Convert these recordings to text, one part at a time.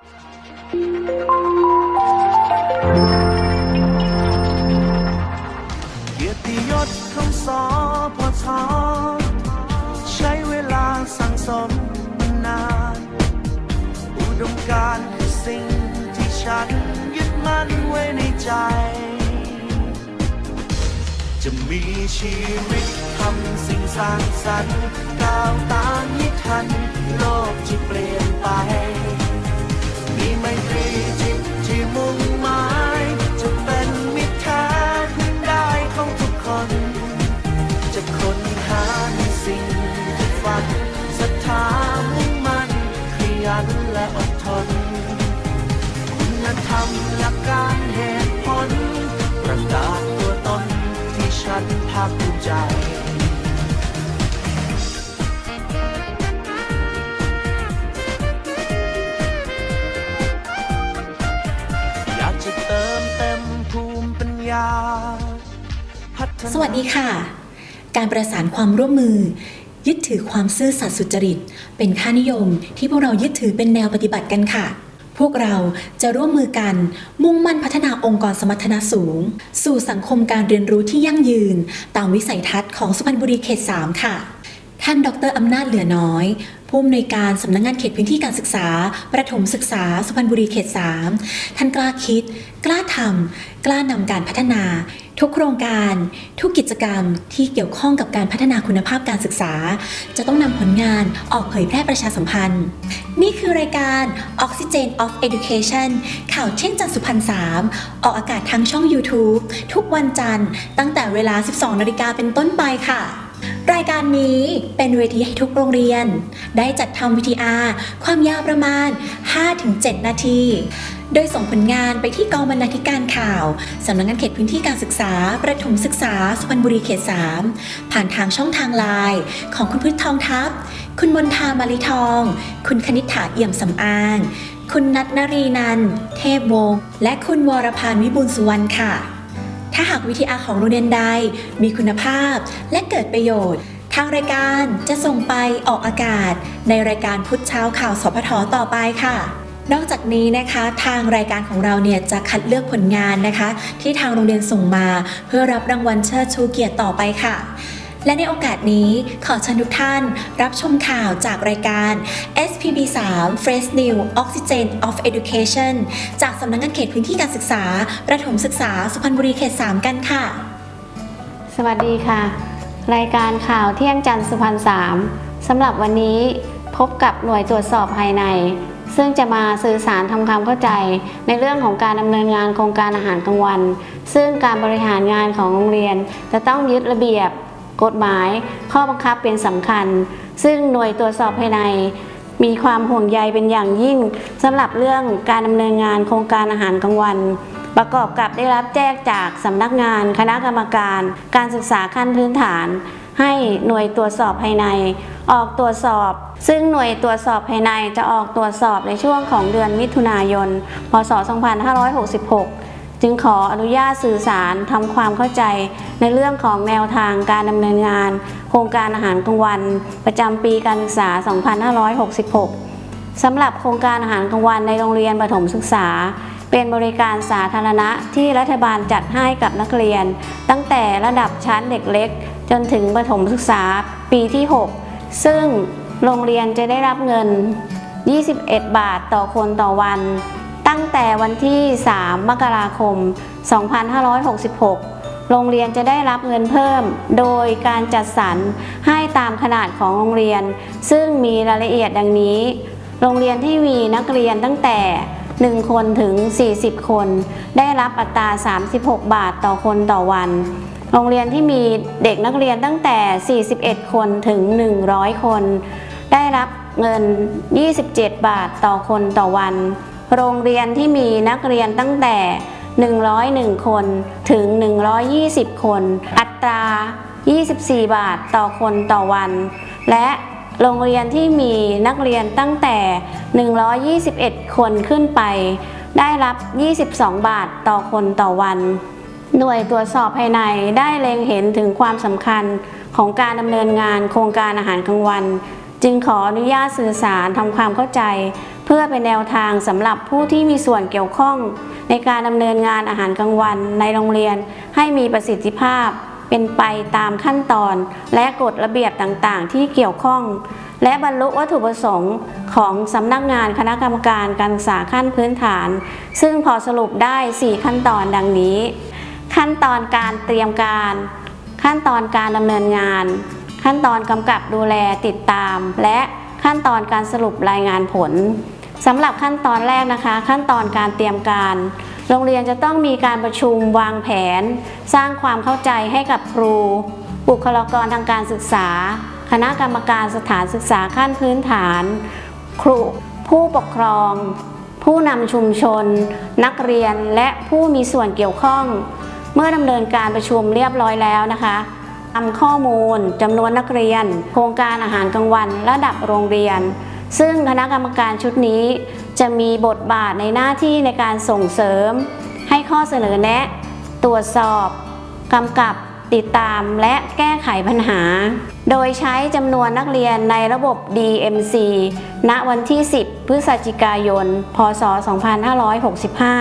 เกียรติยศของสอพอทอใช้เวลาสั่งสมมานาน อุดมการณ์คือสิ่งที่ฉันยึดมั่นไว้ในใจ จะมีชีวิตทำสิ่งสร้างสรรค์ก้าวตามให้ทัน โลกที่เปลี่ยนไป ตรีจิตที่มุ่งหมายจะเป็นมิตรแท้พึ่งได้ของทุกคน จะค้นหาในสิ่งที่ฝันศรัทธามุ่งมั่นขยันและอดทนคุณธรรมหลักการเหตุผลประกาศตัวตนที่ฉันภาคภูมิใจ จะเติมเต็มภูมิปัญญา สวัสดีค่ะ การประสานความร่วมมือ ยึดถือความซื่อสัตย์สุจริต เป็นค่านิยมที่พวกเรายึดถือเป็นแนวปฏิบัติกันค่ะ พวกเราจะร่วมมือกันมุ่งมั่นพัฒนาองค์กรสมรรถนะสูง สู่สังคมการเรียนรู้ที่ยั่งยืน ตามวิสัยทัศน์ของสุพรรณบุรีเขต 3 ค่ะ ท่านดรอำนาจเหลือน้อย ผู้อำนวยการสำนักงงานเขตพื้นที่การศึกษา ประถมศึกษา สุพรรณบุรีเขต 3 ท่านกล้าคิด กล้าทำกล้านำการพัฒนา ทุกโครงการ ทุกกิจกรรมที่เกี่ยวข้องกับการพัฒนาคุณภาพการศึกษา จะต้องนำผลงานออกเผยแพร่ประชาสัมพันธ์ นี่คือรายการ Oxygen of Education ข่าวเที่ยงจันสุพรรณ3ออกอากาศทางช่อง YouTube ทุกวันจันทร์ตั้งแต่เวลา 12นาฬิกาเป็นต้นไปค่ะ รายการนี้เป็นเวทีให้ทุกโรงเรียน ได้จัดทำวิทีอาร์ความยาวประมาณ 5-7 นาที โดยส่งผลงานไปที่กองบรรณาธิการข่าวสำนักงานเขตพื้นที่การศึกษา ประถมศึกษา สุพรรณบุรีเขต 3 ผ่านทางช่องทางไลน์ของคุณพืชทองทัพ คุณมนทามาลิทอง คุณคณิษฐาเอี่ยมสำอาง คุณนัทนรีนัน เทพวงศ์และคุณวรพานวิบูลสุวรรณค่ะ ถ้าหากวิทยาของโรงเรียนใดมีคุณภาพและเกิดประโยชน์ ทางรายการจะส่งไปออกอากาศ ในรายการพุทธเช้าข่าวสพทต่อไปค่ะนอกจากนี้นะคะทางรายการของเราเนี่ยจะคัดเลือกผลงานนะคะ ที่ทางโรงเรียนส่งมา เพื่อรับรางวัลเชิดชูเกียรติต่อไปค่ะ และในโอกาสนี้ขอเชิญทุกท่านรับชมข่าวจากรายการ SPB 3 Fresh New Oxygen of Education จากสำนักงานเขตพื้นที่การศึกษา ประถมศึกษาสุพรรณบุรีเขต 3 กันค่ะ สวัสดีค่ะ รายการข่าวเที่ยงจันทร์สุพรรณสามสำหรับวันนี้พบกับหน่วยตรวจสอบภายใน ซึ่งจะมาสื่อสารทำความเข้าใจ ในเรื่องของการดำเนินงานโครงการอาหารกลางวัน ซึ่งการบริหารงานของโรงเรียนจะต้องยึดระเบียบ กฎหมาย ข้อบังคับเป็นสำคัญ ซึ่งหน่วยตรวจสอบภายใน มีความห่วงใยเป็นอย่างยิ่งสำหรับเรื่องการดำเนินงานโครงการอาหารกลางวัน ประกอบกับได้รับแจ้งจากสำนักงาน คณะกรรมการ การศึกษาขั้นพื้นฐาน ให้หน่วยตรวจสอบภายใน ออกตรวจสอบ ซึ่งหน่วยตรวจสอบภายในจะออกตรวจสอบในช่วงของเดือนมิถุนายน พศ 2566 จึงขออนุญาตสื่อสารทำความเข้าใจในเรื่องของแนวทางการดำเนินงาน โครงการอาหารกลางวัน ประจำปีการศึกษา 2566 สำหรับโครงการอาหารกลางวันในโรงเรียนประถมศึกษา เป็นบริการสาธารณะที่รัฐบาลจัดให้กับนักเรียน ตั้งแต่ระดับชั้นเด็กเล็ก จนถึงประถมศึกษาปีที่ 6 ซึ่งโรงเรียนจะได้รับเงิน 21 บาทต่อคนต่อวัน ตั้งแต่วันที่ 3 มกราคม 2566 โรงเรียนจะได้รับเงินเพิ่ม โดยการจัดสรรให้ตามขนาดของโรงเรียน ซึ่งมีรายละเอียดดังนี้ โรงเรียนที่มีนักเรียนตั้งแต่ 1 คนถึง 40 คน ได้รับอัตรา 36 บาทต่อคนต่อวัน โรงเรียนที่มีเด็กนักเรียนตั้งแต่ 41 คนถึง 100 คน ได้รับเงิน 27 บาทต่อคนต่อวัน โรงเรียนที่มีนักเรียนตั้งแต่ 101 คนถึง 120 คน อัตรา 24 บาทต่อคนต่อวัน และโรงเรียนที่มีนักเรียนตั้งแต่ 121 คนขึ้นไป ได้รับ 22 บาทต่อคนต่อวัน หน่วยตรวจสอบภายในได้เล็งเห็นถึงความสำคัญของการดำเนินงานโครงการอาหารกลางวัน จึงขออนุญาตสื่อสารทำความเข้าใจ พื่อเป็นแนวทางสำหรับผู้ที่มีส่วนเกี่ยวข้อง ในการดำเนินงานอาหารกลางวันในโรงเรียน ให้มีประสิทธิภาพ เป็นไปตามขั้นตอน และกฎระเบียบต่างๆ ที่เกี่ยวข้อง และบรรลุวัตถุประสงค์ของสำนักงานคณะกรรมการการศึกษาขั้นพื้นฐาน ซึ่งพอสรุปได้ 4 ขั้นตอนดังนี้ ขั้นตอนการเตรียมการ ขั้นตอนการดำเนินงาน ขั้นตอนกำกับดูแลติดตาม และขั้นตอนการสรุปรายงานผล สำหรับขั้นตอนแรกนะคะ ขั้นตอนการเตรียมการ โรงเรียนจะต้องมีการประชุมวางแผน สร้างความเข้าใจให้กับครู บุคลากรทางการศึกษา คณะกรรมการสถานศึกษาขั้นพื้นฐาน ครูผู้ปกครอง ผู้นำชุมชน นักเรียนและผู้มีส่วนเกี่ยวข้อง เมื่อดำเนินการประชุมเรียบร้อยแล้วนะคะทำข้อมูลจำนวนนักเรียน โครงการอาหารกลางวัน ระดับโรงเรียน ซึ่งคณะกรรมการชุดนี้จะมีบทบาทในหน้าที่ในการส่งเสริม ให้ข้อเสนอแนะ ตรวจสอบกำกับติดตามและแก้ไขปัญหา โดยใช้จำนวนนักเรียนในระบบ DMC ณ วันที่ 10 พฤศจิกายน พศ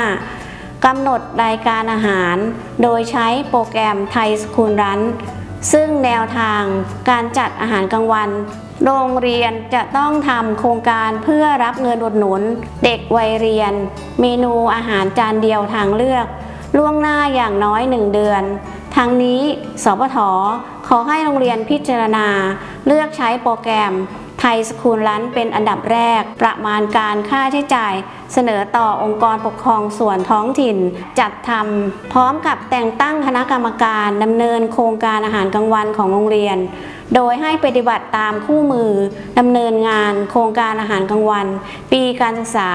2565 กำหนดรายการอาหาร โดยใช้โปรแกรมไทยสคูลรันซึ่งแนวทางการจัดอาหารกลางวัน โรงเรียนจะต้องทำโครงการเพื่อรับเงินอุดหนุน เด็กวัยเรียน เมนูอาหารจานเดียวทางเลือก ล่วงหน้าอย่างน้อย1เดือน ทั้งนี้สพทขอให้โรงเรียนพิจารณา เลือกใช้โปรแกรมไทยสคูลรันเป็นอันดับแรก ประมาณการค่าใช้จ่าย เสนอต่อองค์กรปกครองส่วนท้องถิ่น จัดทำพร้อมกับแต่งตั้งคณะกรรมการดำเนินโครงการอาหารกลางวันของโรงเรียน โดยให้ปฏิบัติตามคู่มือดำเนินงานโครงการอาหารกลางวัน ปีการศึกษา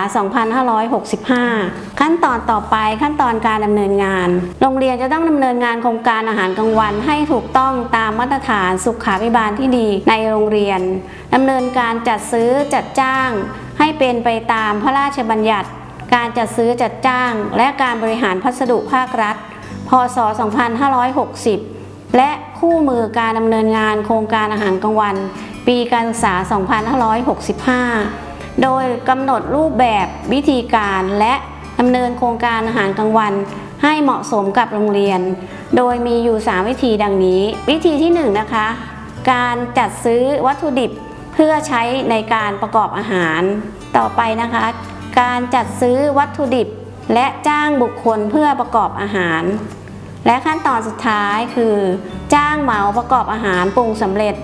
2565 ขั้นตอนต่อไปขั้นตอนการดำเนินงาน โรงเรียนจะต้องดำเนินงานโครงการอาหารกลางวัน ให้ถูกต้องตามมาตรฐานสุขาภิบาลที่ดีในโรงเรียนดำเนินการจัดซื้อจัดจ้าง ให้เป็นไปตามพระราชบัญญัติ การจัดซื้อจัดจ้าง และการบริหารพัสดุภาครัฐ พศ 2560 และคู่มือการดำเนินงานโครงการอาหารกลางวัน ปีการศึกษา 2565 โดยกำหนดรูปแบบวิธีการและดำเนินโครงการอาหารกลางวัน ให้เหมาะสมกับโรงเรียน โดยมีอยู่ 3 วิธีดังนี้ วิธีที่ 1 นะคะ การจัดซื้อวัตถุดิบ เพื่อใช้ในการประกอบอาหารต่อไปนะคะ การจัดซื้อวัตถุดิบและจ้างบุคคลเพื่อประกอบอาหาร และขั้นตอนสุดท้ายคือ จ้างเหมาประกอบอาหารปรุงสำเร็จ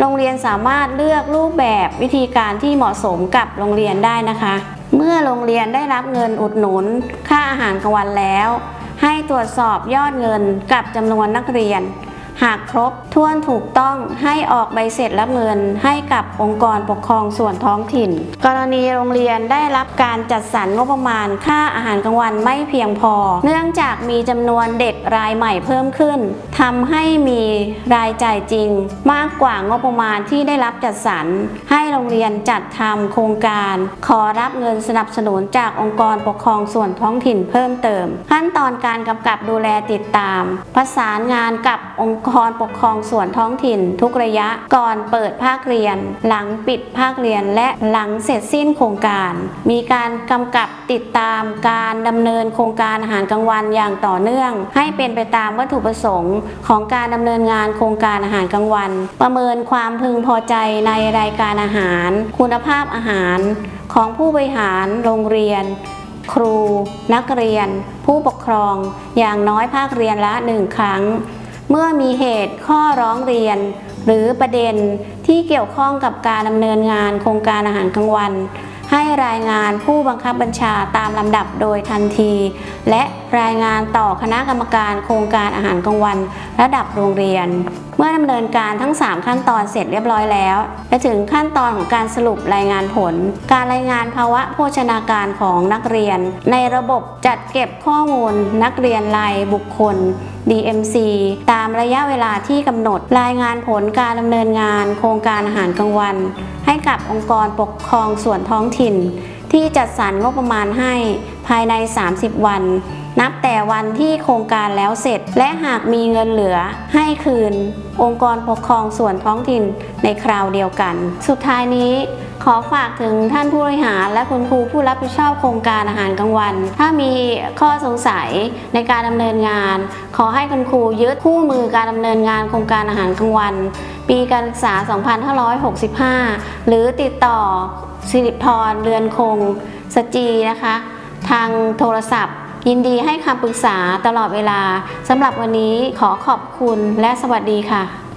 โรงเรียนสามารถเลือกรูปแบบวิธีการที่เหมาะสมกับโรงเรียนได้นะคะ เมื่อโรงเรียนได้รับเงินอุดหนุน ค่าอาหารกลางวันแล้ว ให้ตรวจสอบยอดเงินกับจำนวนนักเรียน หากครบถ้วนถูกต้องให้ออกใบเสร็จรับเงินให้กับองค์กรปกครองส่วนท้องถิ่น กรณีโรงเรียนได้รับการจัดสรรงบประมาณค่าอาหารกลางวันไม่เพียงพอ เนื่องจากมีจำนวนเด็กรายใหม่เพิ่มขึ้นทำให้มีรายจ่ายจริง มากกว่างบประมาณที่ได้รับจัดสรร ให้โรงเรียนจัดทำโครงการ ขอรับเงินสนับสนุนจากองค์กรปกครองส่วนท้องถิ่นเพิ่มเติม ขั้นตอนการกำกับดูแลติดตาม ประสานงานกับองค์กรปกครองส่วนท้องถิ่น ทุกระยะก่อนเปิดภาคเรียน หลังปิดภาคเรียนและหลังเสร็จสิ้นโครงการ มีการกำกับติดตามการดำเนินโครงการอาหารกลางวันอย่างต่อเนื่อง ให้เป็นไปตามวัตถุประสงค์ ของการดำเนินงานโครงการอาหารกลางวัน ประเมินความพึงพอใจในรายการอาหาร คุณภาพอาหารของผู้บริหารโรงเรียน ครู นักเรียน ผู้ปกครอง อย่างน้อยภาคเรียนละหนึ่งครั้ง เมื่อมีเหตุข้อร้องเรียน หรือประเด็นที่เกี่ยวข้องกับการดำเนินงานโครงการอาหารกลางวัน ให้รายงานผู้บังคับบัญชาตามลำดับโดยทันที และรายงานต่อคณะกรรมการโครงการอาหารกลางวัน ระดับโรงเรียน เมื่อดำเนินการทั้ง 3 ขั้นตอนเสร็จเรียบร้อยแล้วและถึงขั้นตอนของการสรุปรายงานผล การรายงานภาวะโภชนาการของนักเรียน ในระบบจัดเก็บข้อมูลนักเรียนรายบุคคล DMC ตามระยะเวลาที่กำหนดรายงานผลการดำเนินงาน โครงการอาหารกลางวัน ให้กับองค์กรปกครองส่วนท้องถิ่น ที่จัดสรรงบประมาณให้ภายใน 30 วัน นับแต่วันที่โครงการแล้วเสร็จ และหากมีเงินเหลือให้คืน องค์กรปกครองส่วนท้องถิ่นในคราวเดียวกัน สุดท้ายนี้ อฝากถึงท่านผู้บริหาร และคุณครูผู้รับผิดชอบโครงการอาหารกลางวัน ถ้ามีข้อสงสัยในการดำเนินงาน ขอให้คุณครูยึดคู่มือการดำเนินงานโครงการอาหารกลางวัน ปีการศึกษา 2565 หรือติดต่อสิริพรเรือนคงสจีนะคะ ทางโทรศัพท์ ยินดีให้คำปรึกษาตลอดเวลาสำหรับวันนี้ขอขอบคุณและสวัสดีค่ะ